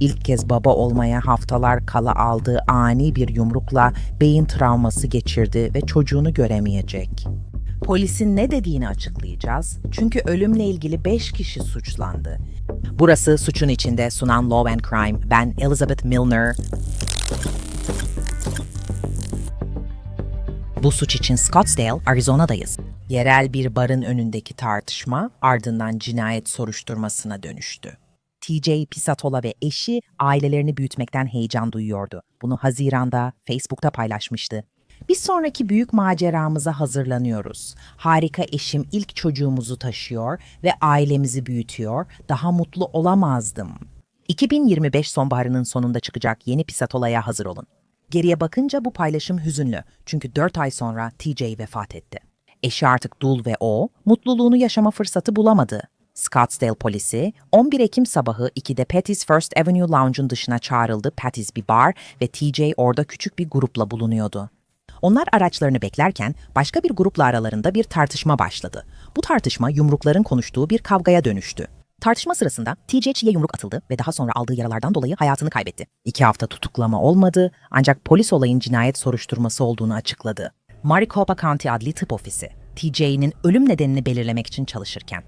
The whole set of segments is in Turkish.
İlk kez baba olmaya haftalar kala aldığı ani bir yumrukla beyin travması geçirdi ve çocuğunu göremeyecek. Polisin ne dediğini açıklayacağız. Çünkü ölümle ilgili 5 kişi suçlandı. Burası suçun içinde sunan Law and Crime. Ben Elizabeth Milner. Bu suç için Scottsdale, Arizona'dayız. Yerel bir barın önündeki tartışma ardından cinayet soruşturmasına dönüştü. TJ Pisatola ve eşi ailelerini büyütmekten heyecan duyuyordu. Bunu Haziran'da Facebook'ta paylaşmıştı. Bir sonraki büyük maceramıza hazırlanıyoruz. Harika eşim ilk çocuğumuzu taşıyor ve ailemizi büyütüyor. Daha mutlu olamazdım. 2025 sonbaharının sonunda çıkacak yeni Pisatola'ya hazır olun. Geriye bakınca bu paylaşım hüzünlü. Çünkü 4 ay sonra TJ vefat etti. Eşi artık dul ve o, mutluluğunu yaşama fırsatı bulamadı. Scottsdale polisi 11 Ekim sabahı 2'de Patty's First Avenue Lounge'un dışına çağrıldı. Patty's bir bar ve TJ orada küçük bir grupla bulunuyordu. Onlar araçlarını beklerken başka bir grupla aralarında bir tartışma başladı. Bu tartışma yumrukların konuştuğu bir kavgaya dönüştü. Tartışma sırasında TJ'ye yumruk atıldı ve daha sonra aldığı yaralardan dolayı hayatını kaybetti. İki hafta tutuklama olmadı ancak polis olayın cinayet soruşturması olduğunu açıkladı. Maricopa County Adli Tıp Ofisi, TJ'nin ölüm nedenini belirlemek için çalışırken.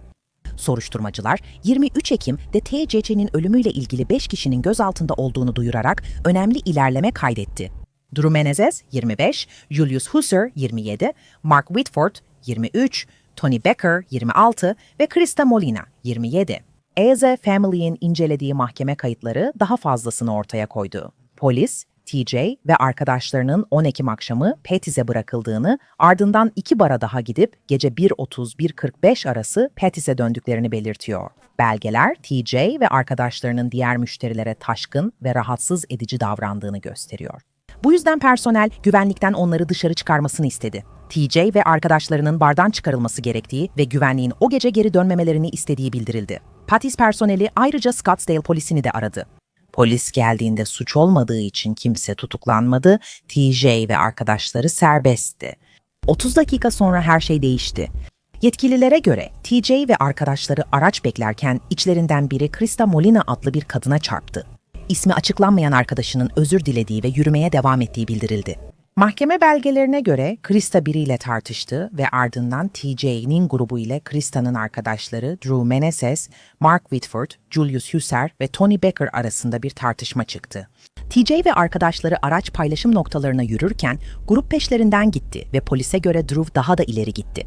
Soruşturmacılar 23 Ekim'de TCC'nin ölümüyle ilgili 5 kişinin gözaltında olduğunu duyurarak önemli ilerleme kaydetti. Drew Menezes 25, Julius Husser 27, Mark Whitford 23, Tony Becker 26 ve Krista Molina 27. Eze Family'in incelediği mahkeme kayıtları daha fazlasını ortaya koydu. Polis, TJ ve arkadaşlarının 10 Ekim akşamı Pettis'e bırakıldığını, ardından iki bara daha gidip gece 1.30-1.45 arası Pettis'e döndüklerini belirtiyor. Belgeler, TJ ve arkadaşlarının diğer müşterilere taşkın ve rahatsız edici davrandığını gösteriyor. Bu yüzden personel güvenlikten onları dışarı çıkarmasını istedi. TJ ve arkadaşlarının bardan çıkarılması gerektiği ve güvenliğin o gece geri dönmemelerini istediği bildirildi. Pattis personeli ayrıca Scottsdale polisini de aradı. Polis geldiğinde suç olmadığı için kimse tutuklanmadı, TJ ve arkadaşları serbestti. 30 dakika sonra her şey değişti. Yetkililere göre TJ ve arkadaşları araç beklerken içlerinden biri Krista Molina adlı bir kadına çarptı. İsmi açıklanmayan arkadaşının özür dilediği ve yürümeye devam ettiği bildirildi. Mahkeme belgelerine göre Krista biriyle tartıştı ve ardından TJ'nin grubu ile Krista'nın arkadaşları Drew Meneses, Mark Whitford, Julius Husser ve Tony Becker arasında bir tartışma çıktı. TJ ve arkadaşları araç paylaşım noktalarına yürürken grup peşlerinden gitti ve polise göre Drew daha da ileri gitti.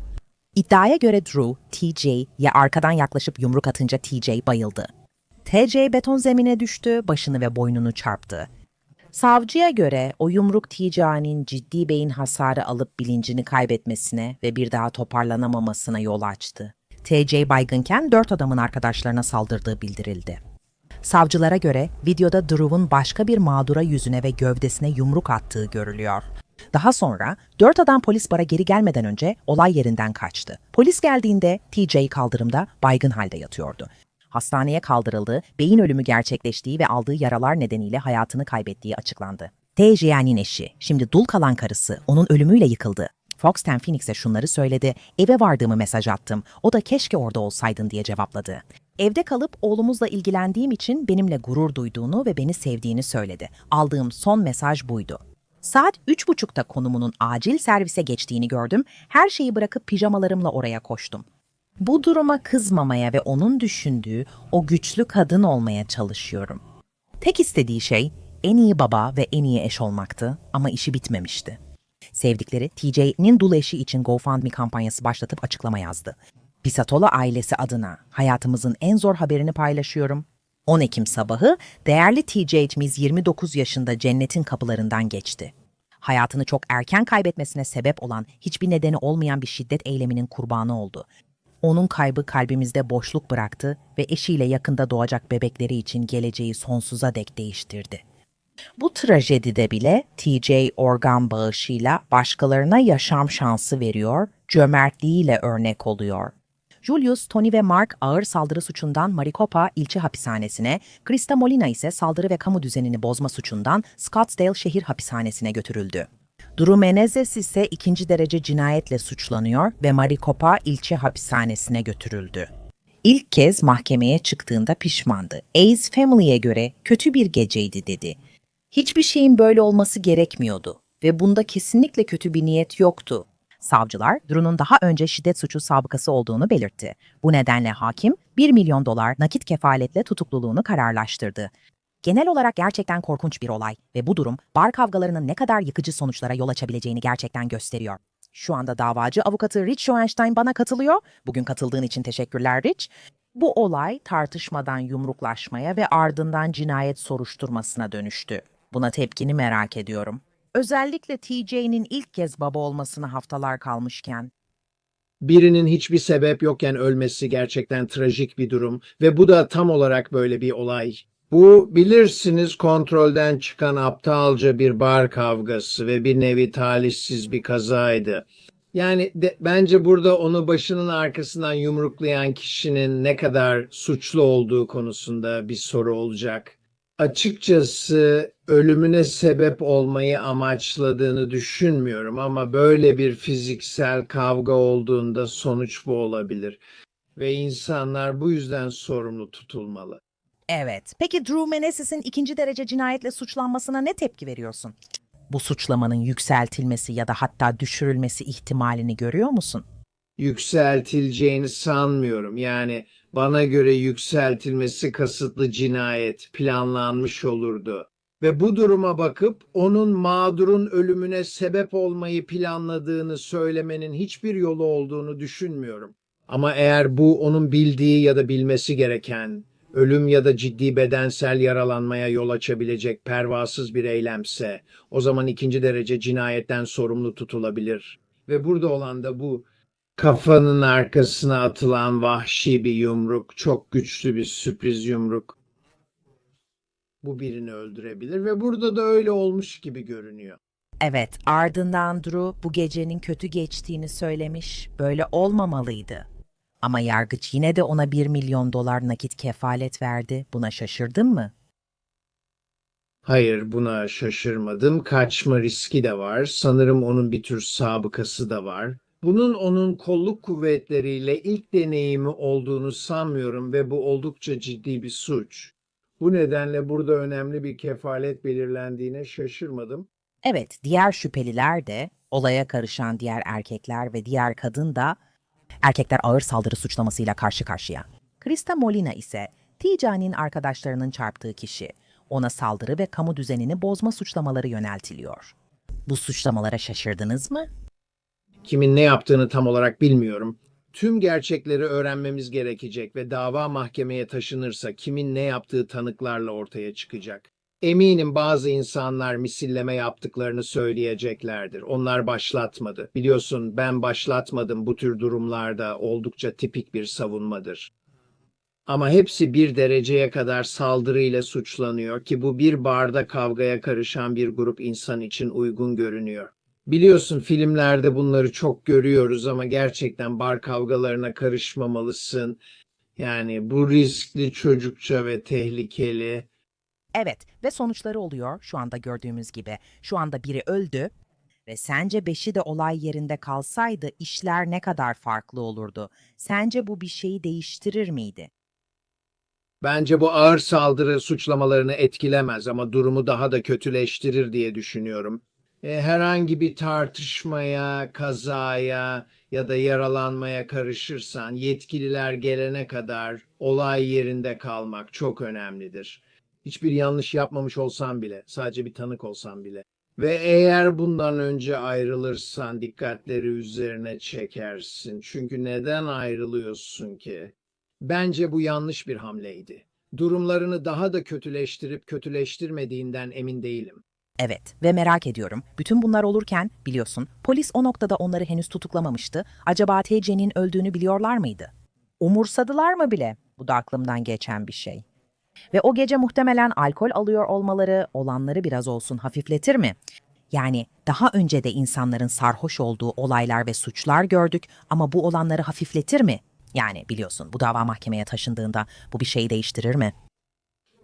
İddiaya göre Drew, TJ'ye arkadan yaklaşıp yumruk atınca TJ bayıldı. TJ beton zemine düştü, başını ve boynunu çarptı. Savcıya göre o yumruk TJ'nin ciddi beyin hasarı alıp bilincini kaybetmesine ve bir daha toparlanamamasına yol açtı. TJ baygınken dört adamın arkadaşlarına saldırdığı bildirildi. Savcılara göre videoda Drew'un başka bir mağdura yüzüne ve gövdesine yumruk attığı görülüyor. Daha sonra dört adam polis bara geri gelmeden önce olay yerinden kaçtı. Polis geldiğinde TJ kaldırımda baygın halde yatıyordu. Hastaneye kaldırıldığı, beyin ölümü gerçekleştiği ve aldığı yaralar nedeniyle hayatını kaybettiği açıklandı. TJ'nin eşi, şimdi dul kalan karısı, onun ölümüyle yıkıldı. Fox 10 Phoenix'e şunları söyledi, eve vardığımı mesaj attım, o da keşke orada olsaydın diye cevapladı. Evde kalıp oğlumuzla ilgilendiğim için benimle gurur duyduğunu ve beni sevdiğini söyledi. Aldığım son mesaj buydu. Saat üç buçukta konumunun acil servise geçtiğini gördüm. Her şeyi bırakıp pijamalarımla oraya koştum. Bu duruma kızmamaya ve onun düşündüğü o güçlü kadın olmaya çalışıyorum. Tek istediği şey en iyi baba ve en iyi eş olmaktı ama işi bitmemişti. Sevdikleri TJ'nin dul eşi için GoFundMe kampanyası başlatıp açıklama yazdı. Pisatola ailesi adına hayatımızın en zor haberini paylaşıyorum. 10 Ekim sabahı değerli TJ'miz 29 yaşında cennetin kapılarından geçti. Hayatını çok erken kaybetmesine sebep olan hiçbir nedeni olmayan bir şiddet eyleminin kurbanı oldu. Onun kaybı kalbimizde boşluk bıraktı ve eşiyle yakında doğacak bebekleri için geleceği sonsuza dek değiştirdi. Bu trajedide bile TJ organ bağışıyla başkalarına yaşam şansı veriyor, cömertliğiyle örnek oluyor. Julius, Tony ve Mark ağır saldırı suçundan Maricopa ilçe hapishanesine, Krista Molina ise saldırı ve kamu düzenini bozma suçundan Scottsdale şehir hapishanesine götürüldü. Drew Menezes ise ikinci derece cinayetle suçlanıyor ve Maricopa ilçe hapishanesine götürüldü. İlk kez mahkemeye çıktığında pişmandı. Ace Family'e göre kötü bir geceydi dedi. Hiçbir şeyin böyle olması gerekmiyordu ve bunda kesinlikle kötü bir niyet yoktu. Savcılar, Drew'nun daha önce şiddet suçu sabıkası olduğunu belirtti. Bu nedenle hakim 1 milyon dolar nakit kefaletle tutukluluğunu kararlaştırdı. Genel olarak gerçekten korkunç bir olay ve bu durum bar kavgalarının ne kadar yıkıcı sonuçlara yol açabileceğini gerçekten gösteriyor. Şu anda davacı avukatı Rich Schoenstein bana katılıyor. Bugün katıldığın için teşekkürler Rich. Bu olay tartışmadan yumruklaşmaya ve ardından cinayet soruşturmasına dönüştü. Buna tepkini merak ediyorum. Özellikle TJ'nin ilk kez baba olmasına haftalar kalmışken. Birinin hiçbir sebep yokken ölmesi gerçekten trajik bir durum ve bu da tam olarak böyle bir olay. Bu bilirsiniz kontrolden çıkan aptalca bir bar kavgası ve bir nevi talihsiz bir kazaydı. Yani de- bence burada onu başının arkasından yumruklayan kişinin ne kadar suçlu olduğu konusunda bir soru olacak. Açıkçası ölümüne sebep olmayı amaçladığını düşünmüyorum ama böyle bir fiziksel kavga olduğunda sonuç bu olabilir ve insanlar bu yüzden sorumlu tutulmalı. Evet. Peki Drew Menezes'in ikinci derece cinayetle suçlanmasına ne tepki veriyorsun? Bu suçlamanın yükseltilmesi ya da hatta düşürülmesi ihtimalini görüyor musun? Yükseltileceğini sanmıyorum. Yani bana göre yükseltilmesi kasıtlı cinayet planlanmış olurdu. Ve bu duruma bakıp onun mağdurun ölümüne sebep olmayı planladığını söylemenin hiçbir yolu olduğunu düşünmüyorum. Ama eğer bu onun bildiği ya da bilmesi gereken ölüm ya da ciddi bedensel yaralanmaya yol açabilecek pervasız bir eylemse o zaman ikinci derece cinayetten sorumlu tutulabilir. Ve burada olan da bu kafanın arkasına atılan vahşi bir yumruk, çok güçlü bir sürpriz yumruk. Bu birini öldürebilir ve burada da öyle olmuş gibi görünüyor. Evet, ardından Drew bu gecenin kötü geçtiğini söylemiş, böyle olmamalıydı. Ama yargıç yine de ona 1 milyon dolar nakit kefalet verdi. Buna şaşırdın mı? Hayır, buna şaşırmadım. Kaçma riski de var. Sanırım onun bir tür sabıkası da var. Bunun onun kolluk kuvvetleriyle ilk deneyimi olduğunu sanmıyorum ve bu oldukça ciddi bir suç. Bu nedenle burada önemli bir kefalet belirlendiğine şaşırmadım. Evet, diğer şüpheliler de, olaya karışan diğer erkekler ve diğer kadın da erkekler ağır saldırı suçlamasıyla karşı karşıya. Krista Molina ise Tijane'nin arkadaşlarının çarptığı kişi. Ona saldırı ve kamu düzenini bozma suçlamaları yöneltiliyor. Bu suçlamalara şaşırdınız mı? Kimin ne yaptığını tam olarak bilmiyorum. Tüm gerçekleri öğrenmemiz gerekecek ve dava mahkemeye taşınırsa kimin ne yaptığı tanıklarla ortaya çıkacak. Eminim bazı insanlar misilleme yaptıklarını söyleyeceklerdir. Onlar başlatmadı. Biliyorsun ben başlatmadım bu tür durumlarda oldukça tipik bir savunmadır. Ama hepsi bir dereceye kadar saldırıyla suçlanıyor ki bu bir barda kavgaya karışan bir grup insan için uygun görünüyor. Biliyorsun filmlerde bunları çok görüyoruz ama gerçekten bar kavgalarına karışmamalısın. Yani bu riskli çocukça ve tehlikeli. Evet ve sonuçları oluyor şu anda gördüğümüz gibi. Şu anda biri öldü ve sence beşi de olay yerinde kalsaydı işler ne kadar farklı olurdu? Sence bu bir şeyi değiştirir miydi? Bence bu ağır saldırı suçlamalarını etkilemez ama durumu daha da kötüleştirir diye düşünüyorum. E, herhangi bir tartışmaya, kazaya ya da yaralanmaya karışırsan yetkililer gelene kadar olay yerinde kalmak çok önemlidir. Hiçbir yanlış yapmamış olsan bile, sadece bir tanık olsan bile. Ve eğer bundan önce ayrılırsan dikkatleri üzerine çekersin. Çünkü neden ayrılıyorsun ki? Bence bu yanlış bir hamleydi. Durumlarını daha da kötüleştirip kötüleştirmediğinden emin değilim. Evet ve merak ediyorum. Bütün bunlar olurken biliyorsun polis o noktada onları henüz tutuklamamıştı. Acaba TC'nin öldüğünü biliyorlar mıydı? Umursadılar mı bile? Bu da aklımdan geçen bir şey. Ve o gece muhtemelen alkol alıyor olmaları olanları biraz olsun hafifletir mi? Yani daha önce de insanların sarhoş olduğu olaylar ve suçlar gördük ama bu olanları hafifletir mi? Yani biliyorsun bu dava mahkemeye taşındığında bu bir şeyi değiştirir mi?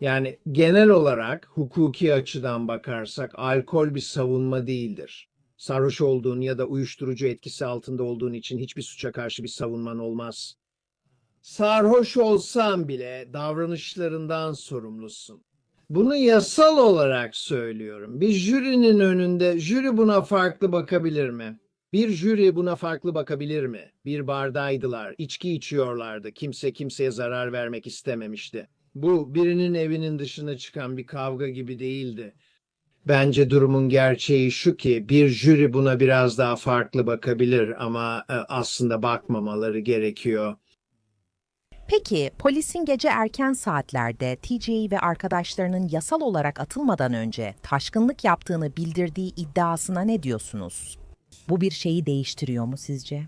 Yani genel olarak hukuki açıdan bakarsak alkol bir savunma değildir. Sarhoş olduğun ya da uyuşturucu etkisi altında olduğun için hiçbir suça karşı bir savunman olmaz. Sarhoş olsan bile davranışlarından sorumlusun. Bunu yasal olarak söylüyorum. Bir jürinin önünde jüri buna farklı bakabilir mi? Bir jüri buna farklı bakabilir mi? Bir bardaydılar, içki içiyorlardı. Kimse kimseye zarar vermek istememişti. Bu birinin evinin dışına çıkan bir kavga gibi değildi. Bence durumun gerçeği şu ki bir jüri buna biraz daha farklı bakabilir ama e, aslında bakmamaları gerekiyor. Peki polisin gece erken saatlerde TJ ve arkadaşlarının yasal olarak atılmadan önce taşkınlık yaptığını bildirdiği iddiasına ne diyorsunuz? Bu bir şeyi değiştiriyor mu sizce?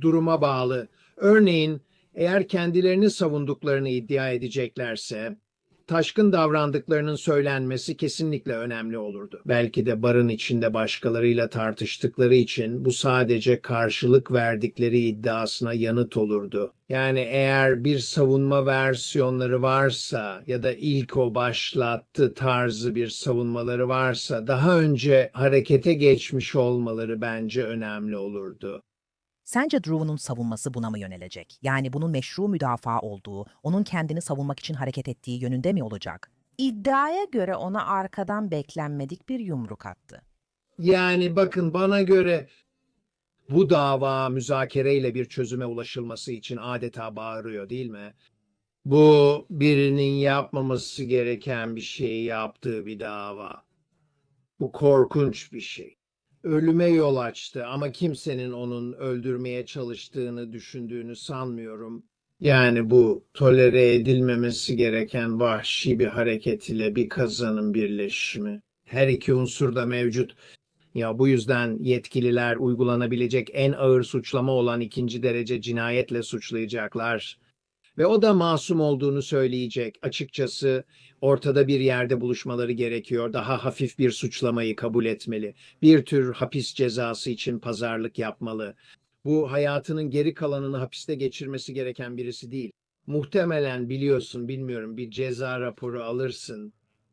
duruma bağlı. Örneğin eğer kendilerini savunduklarını iddia edeceklerse taşkın davrandıklarının söylenmesi kesinlikle önemli olurdu. Belki de barın içinde başkalarıyla tartıştıkları için bu sadece karşılık verdikleri iddiasına yanıt olurdu. Yani eğer bir savunma versiyonları varsa ya da ilk o başlattı tarzı bir savunmaları varsa daha önce harekete geçmiş olmaları bence önemli olurdu. Sence Drew'un savunması buna mı yönelecek? Yani bunun meşru müdafaa olduğu, onun kendini savunmak için hareket ettiği yönünde mi olacak? İddiaya göre ona arkadan beklenmedik bir yumruk attı. Yani bakın bana göre bu dava müzakereyle bir çözüme ulaşılması için adeta bağırıyor değil mi? Bu birinin yapmaması gereken bir şeyi yaptığı bir dava. Bu korkunç bir şey. Ölüme yol açtı ama kimsenin onun öldürmeye çalıştığını düşündüğünü sanmıyorum. Yani bu tolere edilmemesi gereken vahşi bir hareket ile bir kazanın birleşimi. Her iki unsur da mevcut. Ya bu yüzden yetkililer uygulanabilecek en ağır suçlama olan ikinci derece cinayetle suçlayacaklar. Ve o da masum olduğunu söyleyecek. Açıkçası ortada bir yerde buluşmaları gerekiyor. Daha hafif bir suçlamayı kabul etmeli. Bir tür hapis cezası için pazarlık yapmalı. Bu hayatının geri kalanını hapiste geçirmesi gereken birisi değil. Muhtemelen biliyorsun, bilmiyorum bir ceza raporu alırsın.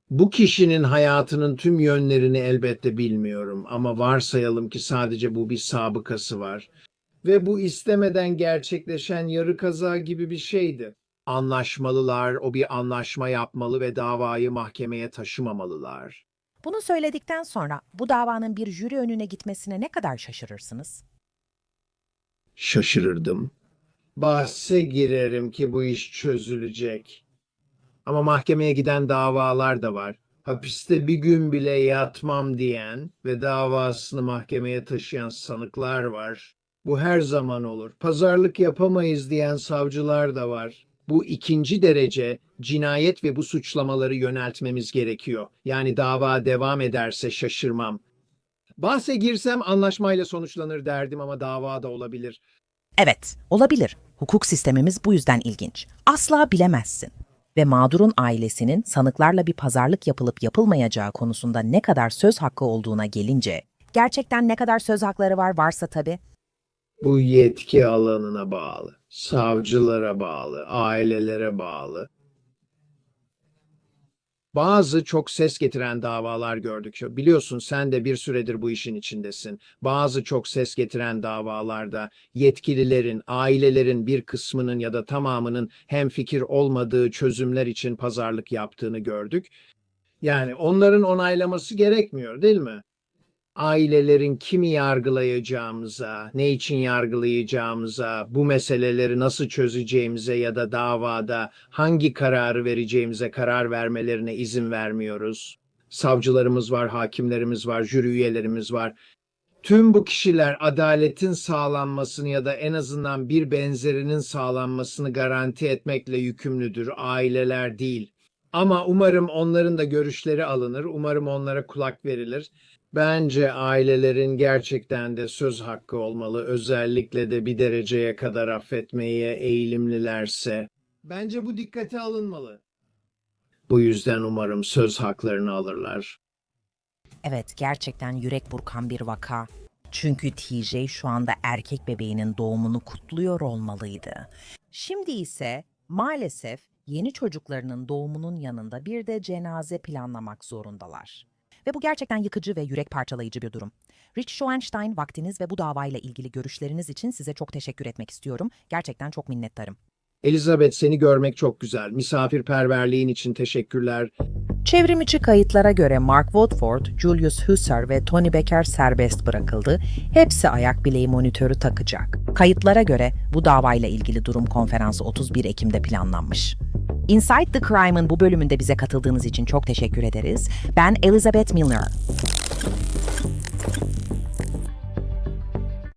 Bu kişinin hayatının tüm yönlerini elbette bilmiyorum ama varsayalım ki sadece bu bir sabıkası var. Ve bu istemeden gerçekleşen yarı kaza gibi bir şeydi. Anlaşmalılar, o bir anlaşma yapmalı ve davayı mahkemeye taşımamalılar. Bunu söyledikten sonra bu davanın bir jüri önüne gitmesine ne kadar şaşırırsınız? Şaşırırdım. Bahse girerim ki bu iş çözülecek. Ama mahkemeye giden davalar da var. Hapiste bir gün bile yatmam diyen ve davasını mahkemeye taşıyan sanıklar var. Bu her zaman olur. Pazarlık yapamayız diyen savcılar da var. Bu ikinci derece cinayet ve bu suçlamaları yöneltmemiz gerekiyor. Yani dava devam ederse şaşırmam. Bahse girsem anlaşmayla sonuçlanır derdim ama dava da olabilir. Evet, olabilir. Hukuk sistemimiz bu yüzden ilginç. Asla bilemezsin. Ve mağdurun ailesinin sanıklarla bir pazarlık yapılıp yapılmayacağı konusunda ne kadar söz hakkı olduğuna gelince, gerçekten ne kadar söz hakları var varsa tabii, Bu yetki alanına bağlı, savcılara bağlı, ailelere bağlı. Bazı çok ses getiren davalar gördük. Biliyorsun sen de bir süredir bu işin içindesin. Bazı çok ses getiren davalarda yetkililerin, ailelerin bir kısmının ya da tamamının hemfikir olmadığı çözümler için pazarlık yaptığını gördük. Yani onların onaylaması gerekmiyor, değil mi? Ailelerin kimi yargılayacağımıza, ne için yargılayacağımıza, bu meseleleri nasıl çözeceğimize ya da davada hangi kararı vereceğimize karar vermelerine izin vermiyoruz. Savcılarımız var, hakimlerimiz var, jüri üyelerimiz var. Tüm bu kişiler adaletin sağlanmasını ya da en azından bir benzerinin sağlanmasını garanti etmekle yükümlüdür, aileler değil. Ama umarım onların da görüşleri alınır, umarım onlara kulak verilir. Bence ailelerin gerçekten de söz hakkı olmalı. Özellikle de bir dereceye kadar affetmeye eğilimlilerse. Bence bu dikkate alınmalı. Bu yüzden umarım söz haklarını alırlar. Evet, gerçekten yürek burkan bir vaka. Çünkü TJ şu anda erkek bebeğinin doğumunu kutluyor olmalıydı. Şimdi ise maalesef yeni çocuklarının doğumunun yanında bir de cenaze planlamak zorundalar. Ve bu gerçekten yıkıcı ve yürek parçalayıcı bir durum. Rich Schoenstein vaktiniz ve bu davayla ilgili görüşleriniz için size çok teşekkür etmek istiyorum. Gerçekten çok minnettarım. Elizabeth seni görmek çok güzel. Misafirperverliğin için teşekkürler. Çevrimiçi kayıtlara göre Mark Woodford, Julius Husser ve Tony Becker serbest bırakıldı. Hepsi ayak bileği monitörü takacak. Kayıtlara göre bu davayla ilgili durum konferansı 31 Ekim'de planlanmış. Inside the Crime'ın bu bölümünde bize katıldığınız için çok teşekkür ederiz. Ben Elizabeth Milner.